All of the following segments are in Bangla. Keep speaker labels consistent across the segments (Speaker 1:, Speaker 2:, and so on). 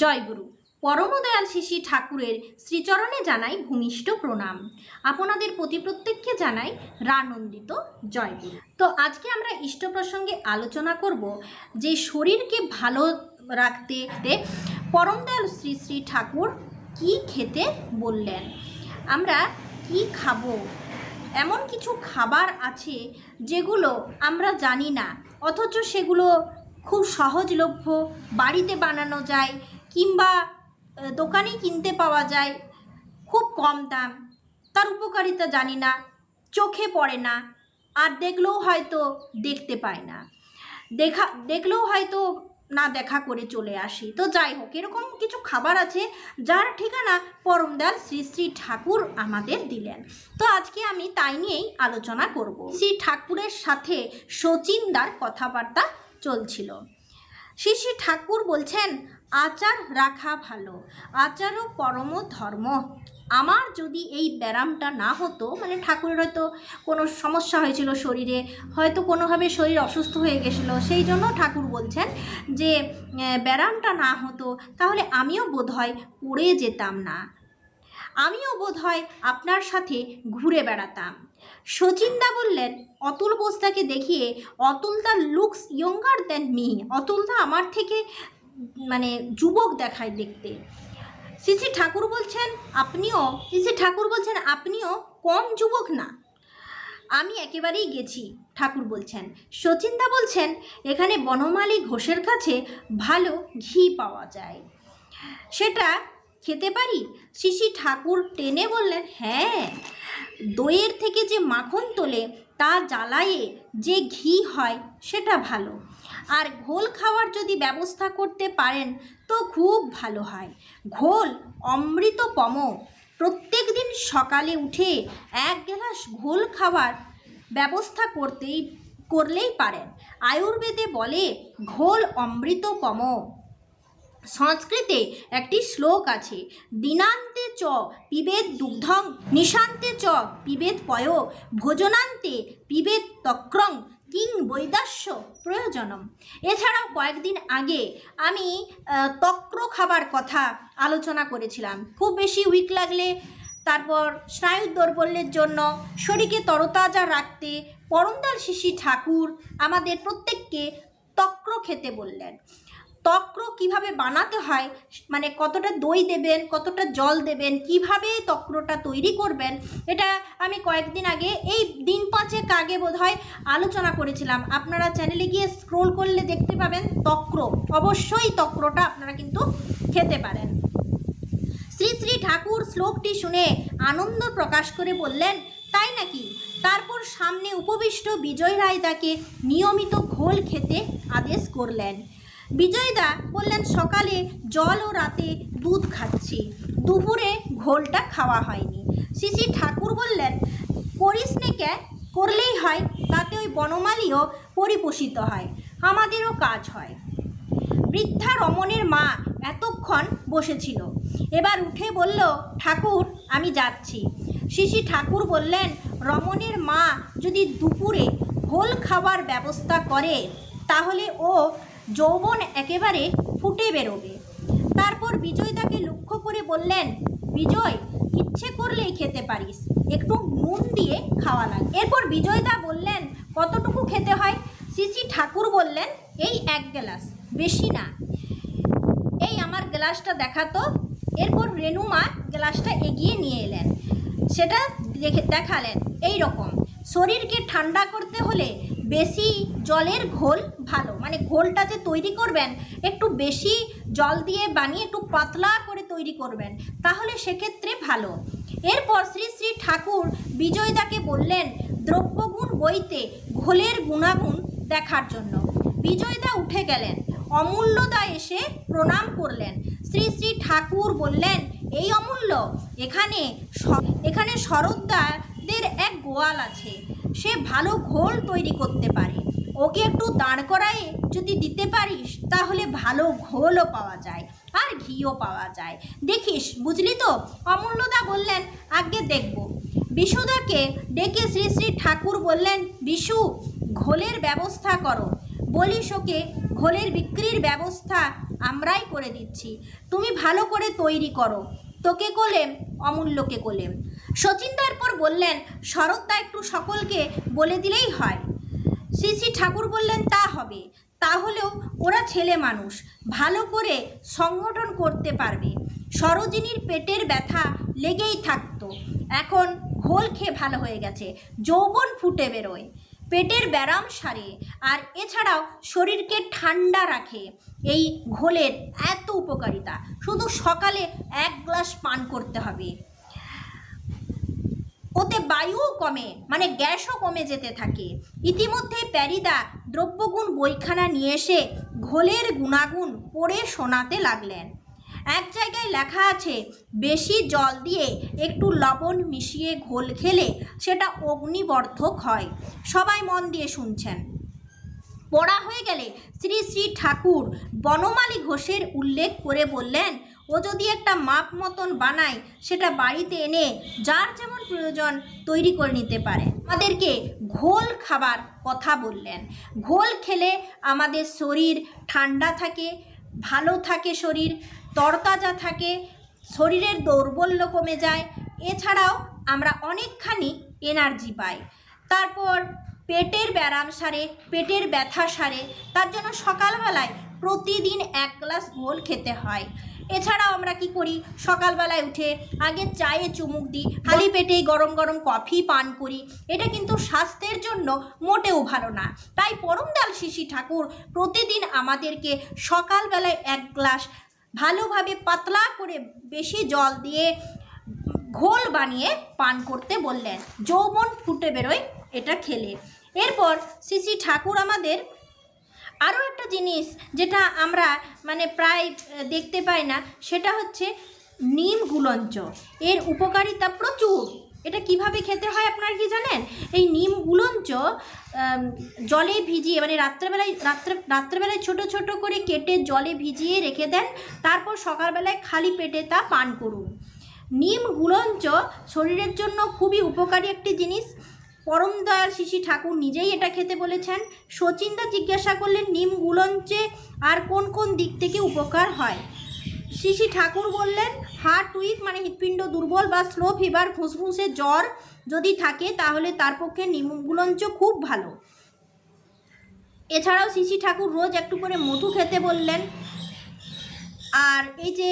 Speaker 1: জয়গুরু পরমদয়াল শিশি ঠাকুরের শ্রীচরণে জানাই ভূমিষ্ঠ প্রণাম। আপনাদের প্রতি প্রত্যেককে জানাই রানন্দিত জয়গুরু তো আজকে আমরা ইষ্ট প্রসঙ্গে আলোচনা করব যে শরীরকে ভালো রাখতে পরমদয়াল শ্রী শ্রী ঠাকুর কি খেতে বললেন? আমরা কি খাব? এমন কিছু খাবার আছে যেগুলো আমরা জানি না, অথচ সেগুলো খুব সহজলভ্য, বাড়িতে বানানো যায় কিংবা আহ, দোকানে কিনতে পাওয়া যায়। খুব কম দাম। তার উপকারিতা জানি না চোখে পড়ে না আর দেখলেও হয়তো দেখতে পায় না। দেখা দেখলেও হয়তো না দেখা করে চলে আসি। তো যাই হোক এরকম কিছু খাবার আছে যার ঠিকানা পরমদয়াল শ্রী শ্রী ঠাকুর আমাদের দিলেন। তো আজকে আমি তাই নিয়েই আলোচনা করব। শ্রী ঠাকুরের সাথে শচীনদার কথাবার্তা চলছিল। শ্রী শ্রী ঠাকুর বলছেন আচার রাখা ভালো। আচারও পরম ধর্ম। আমার যদি এই ব্যায়ামটা না হতো মানে ঠাকুরের হয়তো কোনো সমস্যা হয়েছিল শরীরে, হয়তো কোনোভাবে শরীর অসুস্থ হয়ে গেছিল, সেই জন্য ঠাকুর বলছেন যে ব্যায়ামটা না হতো, তাহলে আমিও বোধহয় পড়ে যেতাম না। আমিও বোধহয় আপনার সাথে ঘুরে বেড়াতাম। শচীনদা বললেন, অতুল বোসদাকে দেখিয়ে Atul da looks younger than me Atul da আমার থেকে মানে যুবক দেখায় দেখতে। শ্রী শ্রী ঠাকুর বলছেন, আপনিও শ্রী ঠাকুর বলছেন, আপনিও কম যুবক না। আমি একেবারেই গেছি ঠাকুর বলছেন। শচীনদা বলছেন, এখানে বনমালী ঘোষের কাছে ভালো ঘি পাওয়া যায়। সেটা খেতে পারি? শ্রী ঠাকুর টেনে বললেন হ্যাঁ। দইয়ের থেকে যে মাখন তোলে তা জ্বালায়ে যে ঘি হয়, সেটা ভালো। আর ঘোল খাওয়ার যদি ব্যবস্থা করতে পারেন, তো খুব ভালো হয়। ঘোল অমৃতপম প্রত্যেক দিন সকালে উঠে এক গ্লাস ঘোল খাওয়ার ব্যবস্থা করতেই, করলেই পারেন। আয়ুর্বেদে বলে, ঘোল অমৃতপম সংস্কৃতে একটি শ্লোক আছে, দিনান্তে চ পিবেদ দুগ্ধং, নিশান্তে চ পিবেদ পয়, ভোজনান্তে পিবেদ তক্রং, কিং বৈদাস্য প্রয়োজনম। এছাড়াও কয়েকদিন আগে আমি তক্র খাবার কথা আলোচনা করেছিলাম। খুব বেশি উইক লাগলে, তারপর স্নায়ু দৌর্বল্যের জন্য, শরীরকে তরতাজা রাখতে পরমদাল শিশি ঠাকুর আমাদের প্রত্যেককে তক্র খেতে বললেন। তক্র কীভাবে বানাতে হয় মানে কতটা দই দেবেন, কতটা জল দেবেন, কীভাবে তক্রটা তৈরি করবেন, এটা আমি কয়েকদিন আগে, এই দিন পাঁচেক আগে বোধহয় আলোচনা করেছিলাম। আপনারা চ্যানেলে গিয়ে স্ক্রোল করলে দেখতে পাবেন তক্র। অবশ্যই তক্রটা আপনারা কিন্তু খেতে পারেন। শ্রী শ্রী ঠাকুর শ্লোকটি শুনে আনন্দ প্রকাশ করে বললেন, তাই নাকি? তারপর সামনে উপবিষ্ট বিজয় রায় তাকে নিয়মিত ঘোল খেতে আদেশ করলেন। বিজয়দা বললেন, সকালে জল ও রাতে দুধ খাচ্ছি। দুপুরে ঘোলটা খাওয়া হয়নি। শ্রী ঠাকুর বললেন, করিস কে করলেই হয়, তাতে ওই বনমালীও পরিপোষিত হয়। আমাদেরও কাজ হয়। বৃদ্ধা রমণের মা এতক্ষণ বসেছিল। এবার উঠে বলল, ঠাকুর, আমি যাচ্ছি। শিশি ঠাকুর বললেন, রমণের মা যদি দুপুরে ঘোল খাবার ব্যবস্থা করে, তাহলে ও যৌবন একেবারে ফুটে বেরোবে। তারপর বিজয় তাকে লক্ষ্য করে বললেন, বিজয়, ইচ্ছে করলেই খেতে পারিস। একটু নুন দিয়ে খাওয়া লাগে এরপর বিজয়দা বললেন, কতটুকু খেতে হয়? শিশি ঠাকুর বললেন, এই এক গ্লাস, বেশি না। এই আমার গ্লাসটা দেখাতো এরপর রেনুমা গ্লাসটা এগিয়ে নিয়ে এলেন। সেটা দেখে দেখালেন এই রকম শরীরকে ঠান্ডা করতে হলে বেশি জলের ঘোল ভালো। মানে ঘোলটা যে তৈরি করবেন, একটু বেশি জল দিয়ে বানিয়ে একটু পাতলা করে তৈরি করবেন, তাহলে সেক্ষেত্রে ভালো। এরপর শ্রী শ্রী ঠাকুর বিজয়দাকে বললেন, দ্রব্যগুণ বইতে ঘোলের গুণাগুণ দেখার জন্য। বিজয়দা উঠে গেলেন, অমূল্যদা এসে প্রণাম করলেন। শ্রী শ্রী ঠাকুর বললেন, এই অমূল্য, এখানে এখানে শরৎদাদের এক গোয়াল আছে। সে ভালো ঘোল তৈরি করতে পারে। ওকে একটু দাঁড় করায়ে যদি দিতে পারিস, তাহলে ভালো ঘোলও পাওয়া যায় আর ঘিও পাওয়া যায়। দেখিস, বুঝলি তো? অমূল্যদা বললেন, আগে দেখব। বিশুদাকে ডেকে শ্রী শ্রী ঠাকুর বললেন, বিশু, ঘোলের ব্যবস্থা করো। বলিস ওকে, ঘোলের বিক্রির ব্যবস্থা আমরাই করে দিচ্ছি। তুমি ভালো করে তৈরি করো। তোকে কোলেম, অমূল্যকে কোলেম। শচীনদা এরপর বললেন, শরৎদা একটু সকলকে বলে দিলেই হয়। শ্রী শ্রী ঠাকুর বললেন, তা হবে। তাহলেও ওরা ছেলে মানুষ, ভালো করে সংগঠন করতে পারবে। সরোজিনীর পেটের ব্যথা লেগেই থাকতো। এখন ঘোল খেয়ে ভালো হয়ে গেছে। যৌবন ফুটে বেরোয়। পেটের ব্যারাম সারে, আর এছাড়াও শরীরকে ঠান্ডা রাখে। এই ঘোলের এত উপকারিতা, শুধু সকালে এক গ্লাস পান করতে হবে। ওতে বায়ুও কমে মানে গ্যাসও কমে যেতে থাকে। ইতিমধ্যে প্যারিদা দ্রব্যগুণ বইখানা নিয়ে এসে ঘোলের গুণাগুণ পড়ে শোনাতে লাগলেন। এক জায়গায় লেখা আছে, বেশি জল দিয়ে একটু লবণ মিশিয়ে ঘোল খেলে সেটা অগ্নিবর্ধক হয়। সবাই মন দিয়ে শুনছেন। পড়া হয়ে গেলে শ্রী শ্রী ঠাকুর বনমালী ঘোষের উল্লেখ করে বললেন, ও যদি একটা মাপ মতন বানায়, সেটা বাড়িতে এনে যার যেমন প্রয়োজন তৈরি করে নিতে পারে। আমাদেরকে ঘোল খাবার কথা বললেন। ঘোল খেলে আমাদের শরীর ঠান্ডা থাকে ভালো থাকে শরীর, তরতাজা থাকে, শরীরের দৌর্বল্য কমে যায়। এছাড়াও আমরা অনেকখানি এনার্জি পাই। তারপর পেটের ব্যায়াম সারে, পেটের ব্যথা সারে, তার জন্য সকালবেলায় প্রতিদিন এক গ্লাস ঘোল খেতে হয়। এছাড়াও আমরা কি করি? সকালবেলায় উঠে আগে চায়ে চুমুক দিই, খালি পেটেই গরম গরম কফি পান করি। এটা কিন্তু স্বাস্থ্যের জন্য মোটেও ভালো না। তাই পরমদাল শিশি ঠাকুর প্রতিদিন আমাদেরকে সকালবেলায় এক গ্লাস ভালোভাবে পাতলা করে বেশি জল দিয়ে ঘোল বানিয়ে পান করতে বললেন। যৌবন ফুটে বেরোয় এটা খেলে। এরপর শ্রী ঠাকুর আমাদের আরও একটা জিনিস যেটা আমরা মানে প্রায় দেখতে পাই না, সেটা হচ্ছে নিম গুলঞ্চ। এর উপকারিতা প্রচুর। এটা কীভাবে খেতে হয় আপনারা কি জানেন? এই নিম গুলঞ্চ জলে ভিজিয়ে মানে রাত্রেবেলায়, রাত্রে, রাত্রেবেলায় ছোট ছোট করে কেটে জলে ভিজিয়ে রেখে দেন, তারপর সকালবেলায় খালি পেটে তা পান করুন। নিম গুলঞ্চ শরীরের জন্য খুবই উপকারী একটি জিনিস। পরম দয়াল শিশি ঠাকুর নিজেই এটা খেতে বলেছেন। শচীনদা জিজ্ঞাসা করলেন, নিম গুলঞ্চে আর কোন কোন দিক থেকে উপকার হয়? শিশি ঠাকুর বললেন হার্ট উইক মানে হৃৎপিণ্ড দুর্বল বা স্লো ফিভার, ফুসফুসে জ্বর যদি থাকে তাহলে তার পক্ষে নিম গুলঞ্চ খুব ভালো। এছাড়াও শিশি ঠাকুর রোজ একটু করে মধু খেতে বললেন। আর এই যে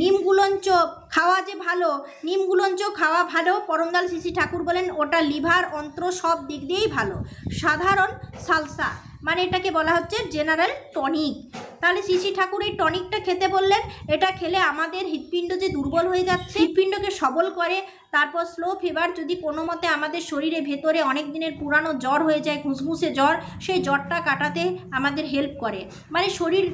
Speaker 1: নিমগুলঞ্চ খাওয়া যে ভালো নিমগুলঞ্চ খাওয়া ভালো পরমদাল শিশি ঠাকুর বলেন, ওটা লিভার, অন্ত্র সব দিক দিয়েই ভালো। সাধারণ সালসা। মানে এটাকে বলা হচ্ছে জেনারেল টনিক তাহলে শ্রী ঠাকুর এই টনিকটা খেতে বললেন, এটা খেলে আমাদের হৃৎপিণ্ড যে দুর্বল হয়ে যাচ্ছে, হৃৎপিণ্ডকে সবল করে, তারপর স্লো ফিভার যদি কোনো মতে আমাদের শরীরে ভেতরে অনেক দিনের পুরানো জ্বর হয়ে যায়, ঘুসঘুসে জ্বর, সেই জ্বরটা কাটাতে আমাদের হেল্প করে। মানে শরীর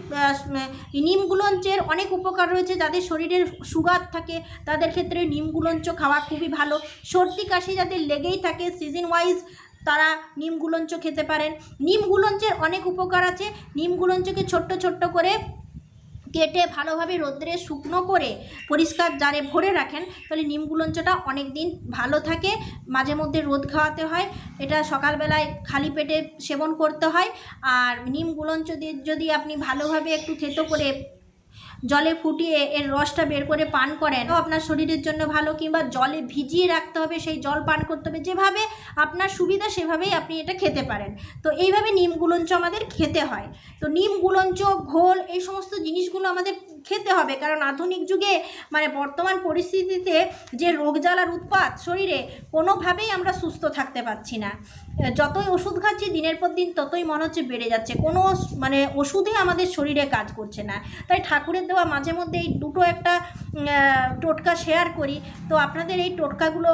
Speaker 1: নিমগুলঞ্চের অনেক উপকার রয়েছে যাদের শরীরের সুগার থাকে, তাদের ক্ষেত্রে নিমগুলঞ্চ খাওয়া খুবই ভালো। সর্দি কাশি যাদের লেগেই থাকে সিজন ওয়াইজ তারা নিম গুলঞ্চ খেতে পারেন। নিম গুলঞ্চের অনেক উপকার আছে। নিম গুলঞ্চকে ছোট্ট ছোট্ট করে কেটে ভালোভাবে রোদ্রে শুকনো করে পরিষ্কার জারে ভরে রাখেন। তাহলে নিমগুলঞ্চটা অনেক দিন ভালো থাকে। মাঝে মধ্যে রোদ খাওয়াতে হয়। এটা সকালবেলায় খালি পেটে সেবন করতে হয়। আর নিমগুলঞ্চ দিয়ে যদি আপনি ভালোভাবে একটু থেতো করে জলে ফুটিয়ে এর রসটা বের করে পান করেন। আপনার শরীরের জন্য ভালো কিংবা জলে ভিজিয়ে রাখতে হবে, সেই জল পান করতে হবে। যেভাবে আপনার সুবিধা সেভাবেই আপনি এটা খেতে পারেন। তো এইভাবে নিম গুলঞ্চ আমাদের খেতে হয়। তো নিম গুলঞ্চ, ঘোল এই সমস্ত জিনিসগুলো আমাদের খেতে হবে। কারণ আধুনিক যুগে মানে বর্তমান পরিস্থিতিতে যে রোগ জ্বালার উৎপাত শরীরে, কোনোভাবেই আমরা সুস্থ থাকতে পারছি না। যতই ওষুধ খাচ্ছি, দিনের পর দিন ততই মনে হচ্ছে বেড়ে যাচ্ছে। কোনো মানে ওষুধে আমাদের শরীরে কাজ করছে না। তাই ঠাকুরের দেওয়া মাঝে মধ্যে এই দুটো একটা টোটকা শেয়ার করি। তো আপনাদের এই টোটকাগুলো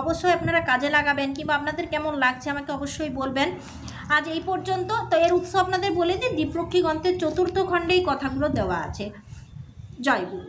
Speaker 1: অবশ্যই আপনারা কাজে লাগাবেন কিংবা আপনাদের কেমন লাগছে আমাকে অবশ্যই বলবেন। আজ এই পর্যন্ত তো এর উৎস আপনাদের বলে দিই দ্বীপরক্ষী গ্রন্থের চতুর্থ খণ্ডেই কথাগুলো দেওয়া আছে। জয় গুরু।